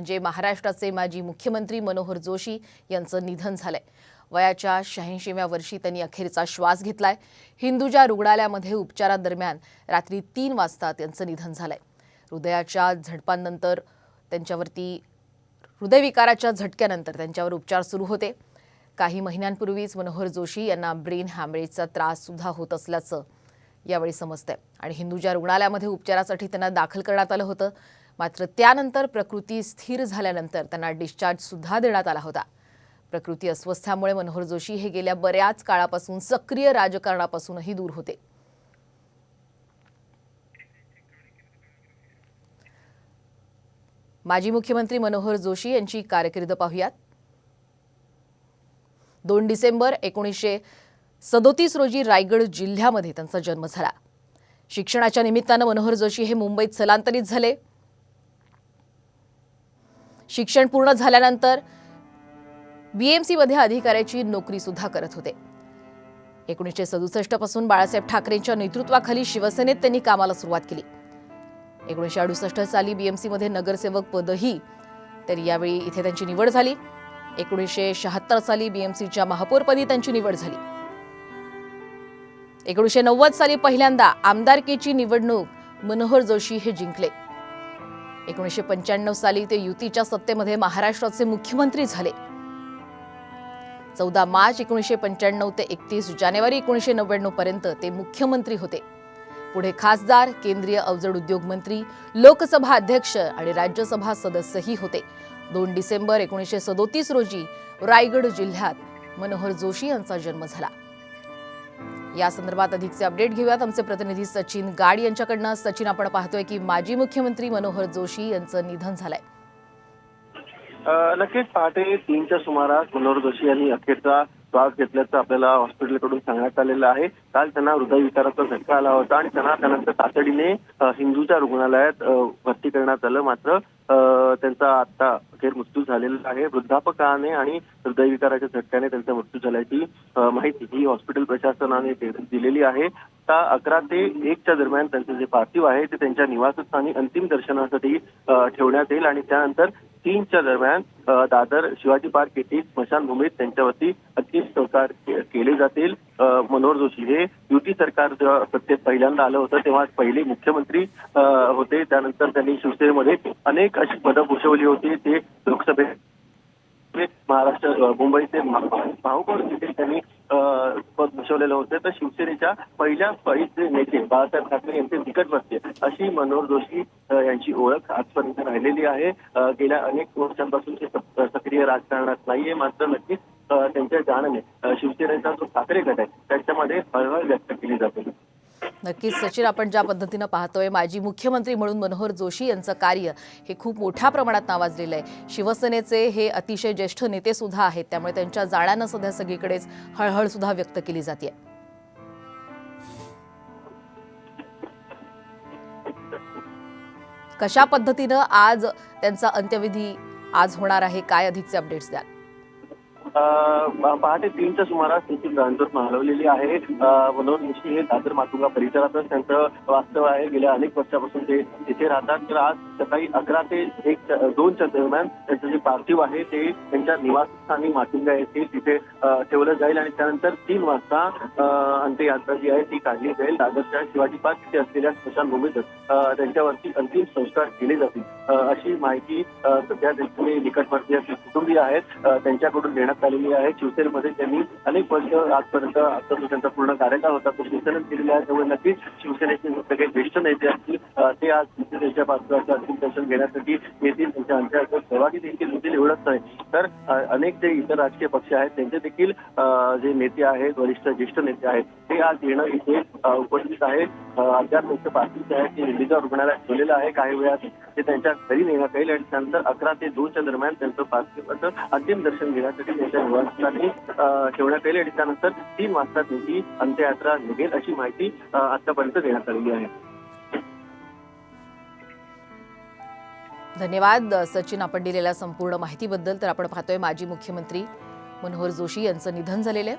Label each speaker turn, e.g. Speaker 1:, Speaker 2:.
Speaker 1: म्हणजे महाराष्ट्राचे माजी मुख्यमंत्री मनोहर जोशी यांचं निधन झालंय. वयाच्या शहाऐंशीव्या वर्षी त्यांनी अखेरचा श्वास घेतलाय. हिंदुजा रुग्णालयामध्ये उपचारादरम्यान रात्री तीन वाजता त्यांचं निधन झालंय. हृदयाच्या झडपांनंतर त्यांच्यावरती हृदयविकाराच्या झटक्यानंतर त्यांच्यावर उपचार सुरू होते. काही महिन्यांपूर्वीच मनोहर जोशी यांना ब्रेन हॅमरेजचा त्रास सुद्धा होत असल्याचं यावेळी समजतंय. आणि हिंदुजा रुग्णालयामध्ये उपचारासाठी त्यांना दाखल करण्यात आलं होतं. मात्र त्यानंतर प्रकृती स्थिर झाल्यानंतर त्यांना डिस्चार्जसुद्धा देण्यात आला होता. प्रकृती अस्वस्थामुळे मनोहर जोशी हे गेल्या बऱ्याच काळापासून सक्रिय राजकारणापासूनही दूर होते. माजी मुख्यमंत्री मनोहर जोशी यांची कारकीर्द पाहूयात. दोन डिसेंबर एकोणीसशे सदोतीस रोजी रायगड जिल्ह्यामध्ये त्यांचा जन्म झाला. शिक्षणाच्या निमित्तानं मनोहर जोशी हे मुंबईत स्थलांतरित झाले. शिक्षण पूर्ण झाल्यानंतर बीएमसीमध्ये अधिकाऱ्याची नोकरीसुद्धा करत होते. एकोणीसशे सदुसष्टपासून बाळासाहेब ठाकरेंच्या नेतृत्वाखाली शिवसेनेत त्यांनी कामाला सुरुवात केली. एकोणीसशे अडुसष्ट साली बीएमसीमध्ये नगरसेवक पदही तर यावेळी इथे त्यांची निवड झाली. एकोणीसशे शहात्तर साली बीएमसीच्या महापौरपदी त्यांची निवड झाली. एकोणीसशे नव्वद साली पहिल्यांदा आमदारकीची निवडणूक मनोहर जोशी हे जिंकले. एकोणीसशे पंच्याण्णव साली ते युतीच्या सत्तेमध्ये महाराष्ट्राचे मुख्यमंत्री झाले. चौदा मार्च एकोणीसशे पंच्याण्णव ते एकतीस जानेवारी एकोणीसशे नव्याण्णव पर्यंत ते मुख्यमंत्री होते. पुढे खासदार केंद्रीय अवजड उद्योग मंत्री लोकसभा अध्यक्ष आणि राज्यसभा सदस्यही होते. दोन डिसेंबर एकोणीसशे सदोतीस रोजी रायगड जिल्ह्यात मनोहर जोशी यांचा जन्म झाला. या संदर्भात अधिकचे अपडेट घेऊयात. आमचे प्रतिनिधी सचिन गाड यांच्याकडनं. सचिन आपण पाहतोय की माजी मुख्यमंत्री मनोहर जोशी यांचं निधन झालंय.
Speaker 2: नक्कीच पहाटे तीनच्या सुमारास मनोहर जोशी यांनी अखेरचा श्वास घेतल्याचं आपल्याला हॉस्पिटलकडून सांगण्यात आलेलं आहे. काल त्यांना हृदयविकाराचा झटका आला होता आणि त्यांना त्यानंतर तातडीने हिंदूच्या रुग्णालयात भरती करण्यात आलं. मात्र त्यांचा आता अखेर मृत्यू झालेला आहे. वृद्धापकाने आणि हृदयविकाराच्या झटक्याने त्यांचा मृत्यू झाल्याची माहिती ही हॉस्पिटल प्रशासनाने दिलेली आहे. आता अकरा ते एकच्या दरम्यान त्यांचं जे पार्थिव आहे ते त्यांच्या निवासस्थानी अंतिम दर्शनासाठी ठेवण्यात येईल आणि त्यानंतर तीनच्या दरम्यान दादर शिवाजी पार्क येथील स्मशानभूमीत त्यांच्यावरती अंतिम संस्कार केले जातील. मनोहर जोशी हे युती सरकार जेव्हा सत्तेत पहिल्यांदा आलं होतं तेव्हा पहिले मुख्यमंत्री होते. त्यानंतर त्यांनी शिवसेनेमध्ये अनेक अशी पदं भूषवली होती. ते लोकसभेत म्हणजे महाराष्ट्र मुंबईचे महा- महापौर तिथे त्यांनी पद भूषवलेलं होतं. तर शिवसेनेच्या पहिल्या फळीचे नेते बाळासाहेब ठाकरे यांचे बसते अशी मनोहर जोशी यांची ओळख आजपर्यंत राहिलेली आहे. गेल्या अनेक वर्षांपासून ते सक्रिय राजकारणात नाहीये मात्र नक्कीच त्यांच्या जाण्याने शिवसेनेचा जो ठाकरे गट आहे त्याच्यामध्ये हळहळ व्यक्त केली जाते.
Speaker 1: नक्कीच सचिन आपण ज्या पद्धतीनं पाहतोय माजी मुख्यमंत्री म्हणून मनोहर जोशी यांचं कार्य हे खूप मोठ्या प्रमाणात नावाजलेलं आहे. शिवसेनेचे हे अतिशय ज्येष्ठ नेते सुद्धा आहेत त्यामुळे त्यांच्या जाण्यानं सध्या सगळीकडेच हळहळ सुद्धा व्यक्त केली जाते. कशा पद्धतीनं आज त्यांचा अंत्यविधी आज होणार आहे? काय अधिकचे अपडेट्स द्याल?
Speaker 2: पहाटे तीनच्या सुमारास त्यांची गांजोत मालवलेली आहे. अ, मनोहर जोशी हे दादर मातुंगा परिसरातच त्यांचं वास्तव आहे. गेल्या अनेक वर्षापासून ते तिथे राहतात. तर आज सकाळी अकरा ते एक दोनच्या दरम्यान त्यांचं जे पार्थिव आहे ते त्यांच्या निवासस्थानी मातुंगा येथे तिथे ठेवलं जाईल आणि त्यानंतर तीन वाजता अंत्ययात्रा जी आहे. ती काढली जाईल. दादरच्या शिवाजी पार्क इथे असलेल्या स्मशानभूमीत त्यांच्यावरती अंतिम संस्कार केले जातील. अशी माहिती सध्या त्यांचे निकटवर्तीय कुटुंबीय आहेत. त्यांच्याकडून देण्यात आलेली आहे. शिवसेनेमध्ये त्यांनी अनेक वर्ष आजपर्यंत आता जो त्यांचा पूर्ण कार्यकाळ होता. तो शिवसेनेत केलेला आहे. त्यामुळे नक्कीच शिवसेनेचे सगळे ज्येष्ठ नेते असतील ते आज शिवसेनेच्या पार्श्वाचं अंतिम दर्शन घेण्यासाठी येतील. त्यांच्या आमच्या सहभागी देखील होतील एवढंच नाही. तर अनेक जे इतर राजकीय पक्ष आहेत त्यांचे देखील जे नेते आहेत वरिष्ठ ज्येष्ठ नेते आहेत ते आज येणं इथे उपस्थित आहेत. अद्याप त्यांचं पार्थिव जे आहे ते दिल्लीच्या रुग्णालयात ठेवलेलं आहे. काही वेळात ते त्यांच्या घरी नेण्यात येईल आणि त्यानंतर अकरा ते दोनच्या दरम्यान त्यांचं पार्थिवाचं अंतिम दर्शन घेण्यासाठी त्यांच्या निवासस्थानी ठेवण्यात येईल आणि त्यानंतर तीन वाजता त्यांची अंत्ययात्रा निघेल अशी माहिती आतापर्यंत देण्यात आलेली आहे.
Speaker 1: धन्यवाद सचिन. आपण दिलेल्या संपूर्ण माहितीबद्दल तर आपण पाहतोय माजी मुख्यमंत्री मनोहर जोशी यांचं निधन झालेलं आहे.